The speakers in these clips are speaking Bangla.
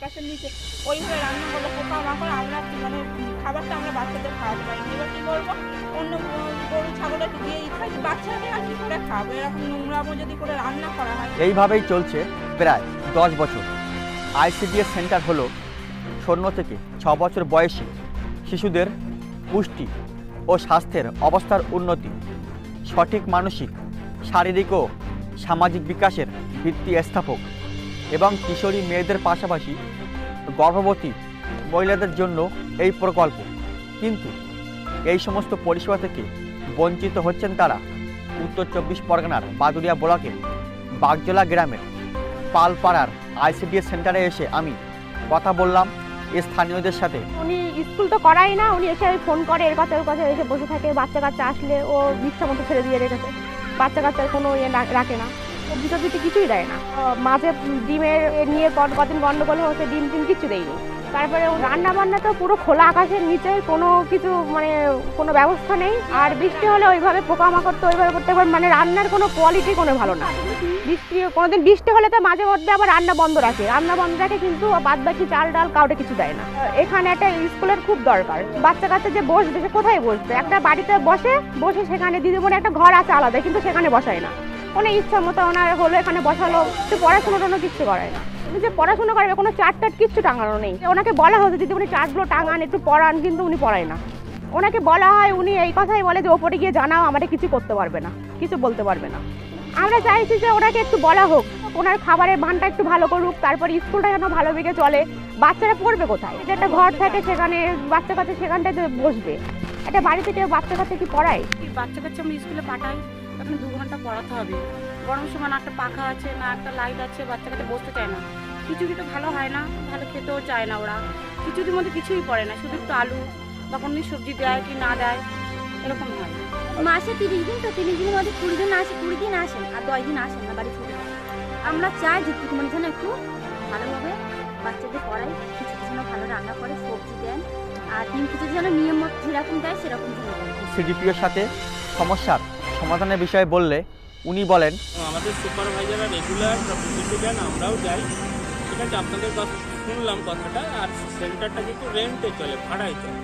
গ্যাসের নিচে ওইভাবে রান্না করলে। পোকা মাকড় আমরা মানে খাবারটা আমরা বাচ্চাদের খাওয়াতে পারি এবার কী করব অন্য গরু ছাগলকে দিয়েই খাই বাচ্চাকে আর কী করে খাব এরকম নোংরামো যদি করে রান্না করা হয়। এইভাবেই চলছে প্রায় দশ বছর। আইসিডিএস সেন্টার হলো শূন্য থেকে ছ বছর বয়সী শিশুদের পুষ্টি ও স্বাস্থ্যের অবস্থার উন্নতি, সঠিক মানসিক, শারীরিক ও সামাজিক বিকাশের ভিত্তি স্থাপক এবং কিশোরী মেয়েদের পাশাপাশি গর্ভবতী মহিলাদের জন্য এই প্রকল্প। কিন্তু এই সমস্ত পরিষেবা থেকে বঞ্চিত হচ্ছেন তারা উত্তর চব্বিশ পরগনার বাদুরিয়া ব্লকের বাগজোলা গ্রামের পালপাড়ার আইসিডিএস সেন্টারে এসে আমি কথা বললাম স্থানীয়দের সাথে। উনি স্কুল তো করাই না, উনি এসে ফোন করে, এর কথা ওর কথা এসে বসে থাকে বাচ্চা কাচ্চা আসলে ও ইচ্ছা মতো ছেড়ে দিয়ে রেখেছে। বাচ্চা কাচ্চার কোনো ইয়ে রাখে না। সবজি টবজিতে কিছুই দেয় না। মাঝে ডিমের নিয়ে কদিন গন্ডগোল হচ্ছে ডিম টিম কিছু দেয়নি। তারপরে রান্না বান্না তো পুরো খোলা আকাশের নিচে, কোনো কিছু মানে কোনো ব্যবস্থা নেই। আর বৃষ্টি হলে ওইভাবে পোকামাকড় তো ওইভাবে করতে পারে মানে রান্নার কোনো কোয়ালিটি কোনো ভালো না। বৃষ্টি, কোনোদিন বৃষ্টি হলে তো মাঝে মধ্যে আবার রান্না বন্ধ রাখে। রান্না বন্ধ রাখে কিন্তু বাদ বাকি চাল ডাল কাউকে কিছু দেয় না। এখানে একটা স্কুলের খুব দরকার। বাচ্চা কাচ্চা যে বসবে, সে কোথায় বসবে? একটা বাড়িতে বসে বসে সেখানে দিদিমণি একটা ঘর আছে আলাদা, কিন্তু সেখানে বসায় না। কোনো ইচ্ছা মতো ওনার হলো এখানে বসালো তো পড়াশোনা টোনো কিচ্ছু করে না যে পড়াশোনা করবে কোনো চার্ট টাট কিচ্ছু টাঙানো নেই। ওনাকে বলা হতো যদি উনি চার্টগুলো টাঙান, একটু পড়ান, কিন্তু উনি পড়ায় না। ওনাকে বলা হয়, উনি এই কথাই বলে যে, ওপরে গিয়ে জানাও, আমাদের কিছু করতে পারবে না, কিছু বলতে পারবে না। আমরা চাইছি যে ওনাকে একটু বলা হোক, ওনার খাবারের মানটা একটু ভালো করুক, তারপর স্কুলটা যেন ভালো দিকে চলে। বাচ্চারা পড়বে কোথায়? যে একটা ঘর থাকে সেখানে, বাচ্চা কাচ্চা সেখানটায় বসবে। একটা বাড়িতে কেউ বাচ্চা কাচ্চা কি পড়ায়? বাচ্চা কাচ্চা আমি স্কুলে পাঠাই। তখন দু ঘণ্টা পড়াতে হবে। গরম সময় না একটা পাখা আছে, না একটা লাইট আছে বাচ্চা কাচ্চা বসতে চায় না। খিচুড়ি তো ভালো হয় না, ভালো খেতেও চায় না ওরা। খিচুড়ির মধ্যে কিছুই পড়ে না, শুধু একটু আলু বা কোনো সবজি দেয় কি না দেয়, এরকম হয়। মাসে তিরিশ দিন তো, তিরিশ দিনের মধ্যে কুড়ি দিন আসে, কুড়ি দিন আসেন আর দশ দিন আসেন না বাড়ি ছুটি। আমরা চাই যে টুকুমনি যেন একটু ভালোভাবে বাচ্চাদের পড়াই কিছু যেন ভালো রান্না করে, সবজি দেন। আর ডিম খিচুড়ি যেন নিয়ম মতো যেরকম দেয় সেরকম সিডিপিওর সাথে সমস্যার সমাধানের বিষয়ে বললে উনি বলেন আমাদের সুপারভাইজাররা রেগুলার ভিজিটে যান আমরাও যাই। ঠিক আছে আপনাদের কথা শুনলাম কথাটা আর সেন্টারটা কিন্তু রেন্টে চলে ভাড়ায় চলে।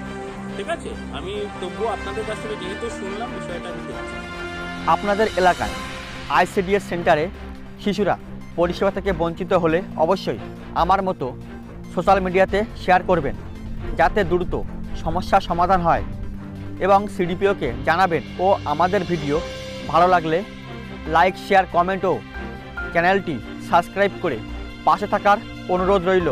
ঠিক আছে? আমি তবুও আপনাদের কাছ থেকে যেহেতু শুনলাম বিষয়টা আমি আপনাদের এলাকায় আইসিডিএস সেন্টারে শিশুরা পরিষেবা থেকে বঞ্চিত হলে অবশ্যই আমার মতো সোশ্যাল মিডিয়াতে শেয়ার করবেন। যাতে দ্রুত সমস্যা সমাধান হয় এবং সিডিপিওকে জানাবেন ও আমাদের ভিডিও ভালো লাগলে লাইক, শেয়ার, কমেন্ট ও চ্যানেলটি সাবস্ক্রাইব করে পাশে থাকার অনুরোধ রইল।